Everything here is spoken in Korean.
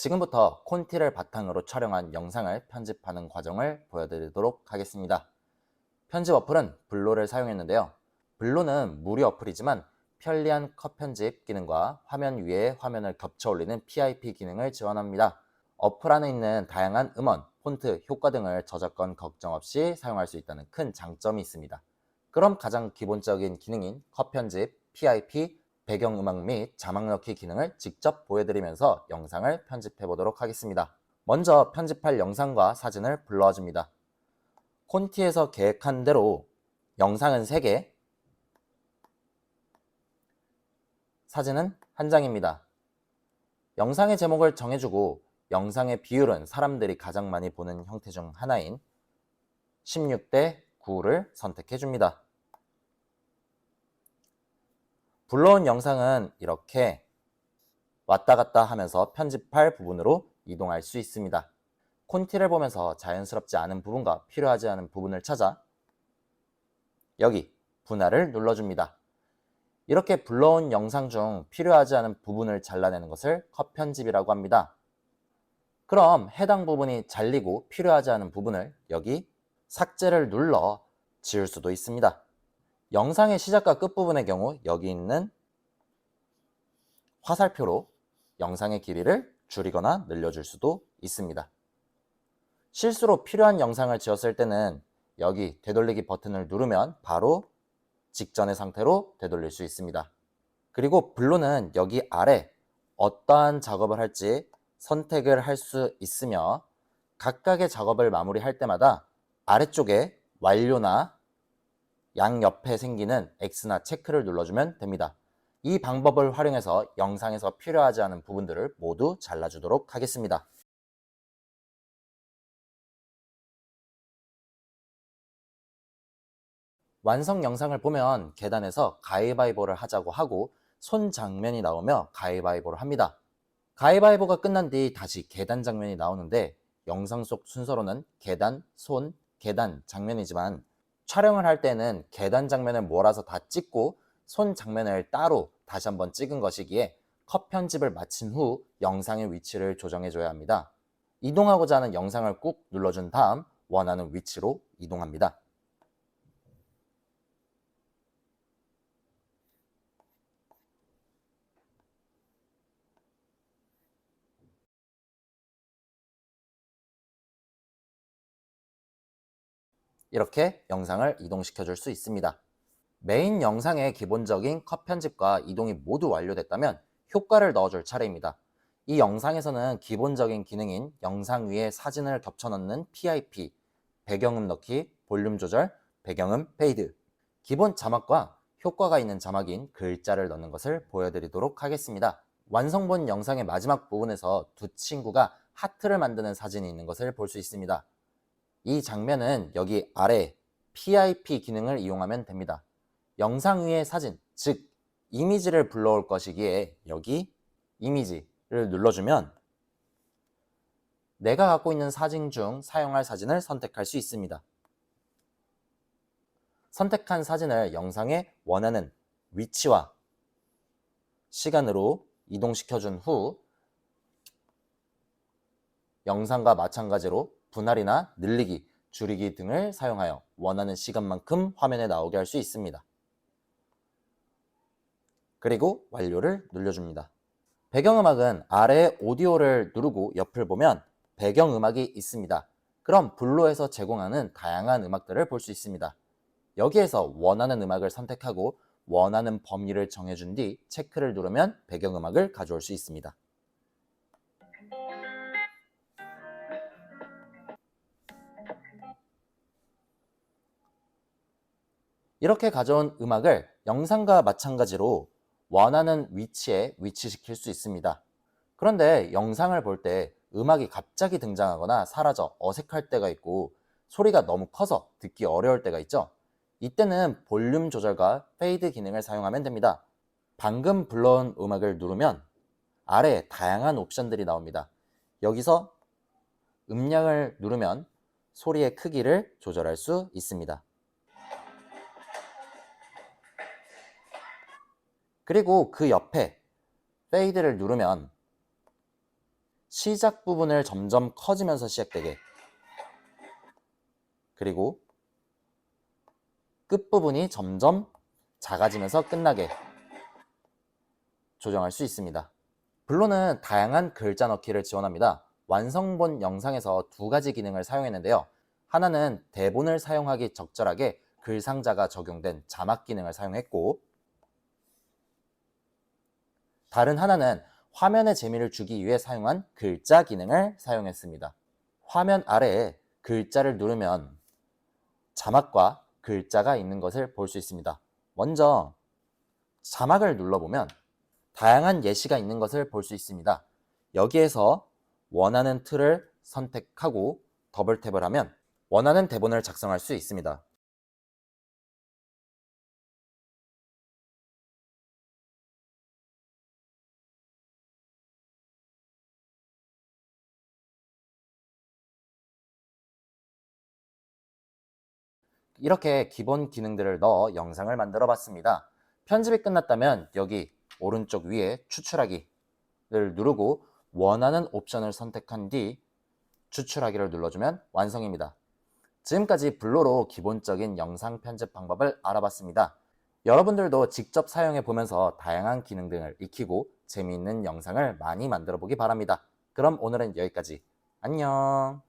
지금부터 콘티를 바탕으로 촬영한 영상을 편집하는 과정을 보여드리도록 하겠습니다. 편집 어플은 블로를 사용했는데요. 블로는 무료 어플이지만 편리한 컷 편집 기능과 화면 위에 화면을 겹쳐 올리는 PIP 기능을 지원합니다. 어플 안에 있는 다양한 음원, 폰트, 효과 등을 저작권 걱정 없이 사용할 수 있다는 큰 장점이 있습니다. 그럼 가장 기본적인 기능인 컷 편집, PIP, 배경음악 및 자막 넣기 기능을 직접 보여드리면서 영상을 편집해 보도록 하겠습니다. 먼저 편집할 영상과 사진을 불러와 줍니다. 콘티에서 계획한 대로 영상은 3개, 사진은 한 장입니다. 영상의 제목을 정해주고 영상의 비율은 사람들이 가장 많이 보는 형태 중 하나인 16대 9를 선택해 줍니다. 불러온 영상은 이렇게 왔다 갔다 하면서 편집할 부분으로 이동할 수 있습니다. 콘티를 보면서 자연스럽지 않은 부분과 필요하지 않은 부분을 찾아 여기 분할을 눌러줍니다. 이렇게 불러온 영상 중 필요하지 않은 부분을 잘라내는 것을 컷 편집이라고 합니다. 그럼 해당 부분이 잘리고 필요하지 않은 부분을 여기 삭제를 눌러 지울 수도 있습니다. 영상의 시작과 끝부분의 경우 여기 있는 화살표로 영상의 길이를 줄이거나 늘려줄 수도 있습니다. 실수로 필요한 영상을 지었을 때는 여기 되돌리기 버튼을 누르면 바로 직전의 상태로 되돌릴 수 있습니다. 그리고 블루는 여기 아래 어떠한 작업을 할지 선택을 할 수 있으며 각각의 작업을 마무리할 때마다 아래쪽에 완료나 양옆에 생기는 X나 체크를 눌러주면 됩니다. 이 방법을 활용해서 영상에서 필요하지 않은 부분들을 모두 잘라주도록 하겠습니다. 완성 영상을 보면 계단에서 가위바위보를 하자고 하고 손 장면이 나오며 가위바위보를 합니다. 가위바위보가 끝난 뒤 다시 계단 장면이 나오는데 영상 속 순서로는 계단, 손, 계단 장면이지만 촬영을 할 때는 계단 장면을 몰아서 다 찍고 손 장면을 따로 다시 한번 찍은 것이기에 컷 편집을 마친 후 영상의 위치를 조정해 줘야 합니다. 이동하고자 하는 영상을 꾹 눌러준 다음 원하는 위치로 이동합니다. 이렇게 영상을 이동시켜 줄 수 있습니다. 메인 영상의 기본적인 컷 편집과 이동이 모두 완료됐다면 효과를 넣어줄 차례입니다. 이 영상에서는 기본적인 기능인 영상 위에 사진을 겹쳐 넣는 PIP, 배경음 넣기, 볼륨 조절, 배경음 페이드, 기본 자막과 효과가 있는 자막인 글자를 넣는 것을 보여드리도록 하겠습니다. 완성본 영상의 마지막 부분에서 두 친구가 하트를 만드는 사진이 있는 것을 볼 수 있습니다. 이 장면은 여기 아래 PIP 기능을 이용하면 됩니다. 영상 위의 사진, 즉 이미지를 불러올 것이기에 여기 이미지를 눌러주면 내가 갖고 있는 사진 중 사용할 사진을 선택할 수 있습니다. 선택한 사진을 영상에 원하는 위치와 시간으로 이동시켜준 후 영상과 마찬가지로 분할이나 늘리기, 줄이기 등을 사용하여 원하는 시간만큼 화면에 나오게 할 수 있습니다. 그리고 완료를 눌러줍니다. 배경음악은 아래 오디오를 누르고 옆을 보면 배경음악이 있습니다. 그럼 블루에서 제공하는 다양한 음악들을 볼 수 있습니다. 여기에서 원하는 음악을 선택하고 원하는 범위를 정해준 뒤 체크를 누르면 배경음악을 가져올 수 있습니다. 이렇게 가져온 음악을 영상과 마찬가지로 원하는 위치에 위치시킬 수 있습니다. 그런데 영상을 볼 때 음악이 갑자기 등장하거나 사라져 어색할 때가 있고 소리가 너무 커서 듣기 어려울 때가 있죠. 이때는 볼륨 조절과 페이드 기능을 사용하면 됩니다. 방금 불러온 음악을 누르면 아래에 다양한 옵션들이 나옵니다. 여기서 음량을 누르면 소리의 크기를 조절할 수 있습니다. 그리고 그 옆에 페이드를 누르면 시작 부분을 점점 커지면서 시작되게 그리고 끝부분이 점점 작아지면서 끝나게 조정할 수 있습니다. 블로는 다양한 글자 넣기를 지원합니다. 완성본 영상에서 두 가지 기능을 사용했는데요. 하나는 대본을 사용하기 적절하게 글 상자가 적용된 자막 기능을 사용했고 다른 하나는 화면의 재미를 주기 위해 사용한 글자 기능을 사용했습니다. 화면 아래에 글자를 누르면 자막과 글자가 있는 것을 볼 수 있습니다. 먼저 자막을 눌러보면 다양한 예시가 있는 것을 볼 수 있습니다. 여기에서 원하는 틀을 선택하고 더블 탭을 하면 원하는 대본을 작성할 수 있습니다. 이렇게 기본 기능들을 넣어 영상을 만들어 봤습니다. 편집이 끝났다면 여기 오른쪽 위에 추출하기를 누르고 원하는 옵션을 선택한 뒤 추출하기를 눌러주면 완성입니다. 지금까지 블로로 기본적인 영상 편집 방법을 알아봤습니다. 여러분들도 직접 사용해 보면서 다양한 기능 등을 익히고 재미있는 영상을 많이 만들어 보기 바랍니다. 그럼 오늘은 여기까지. 안녕!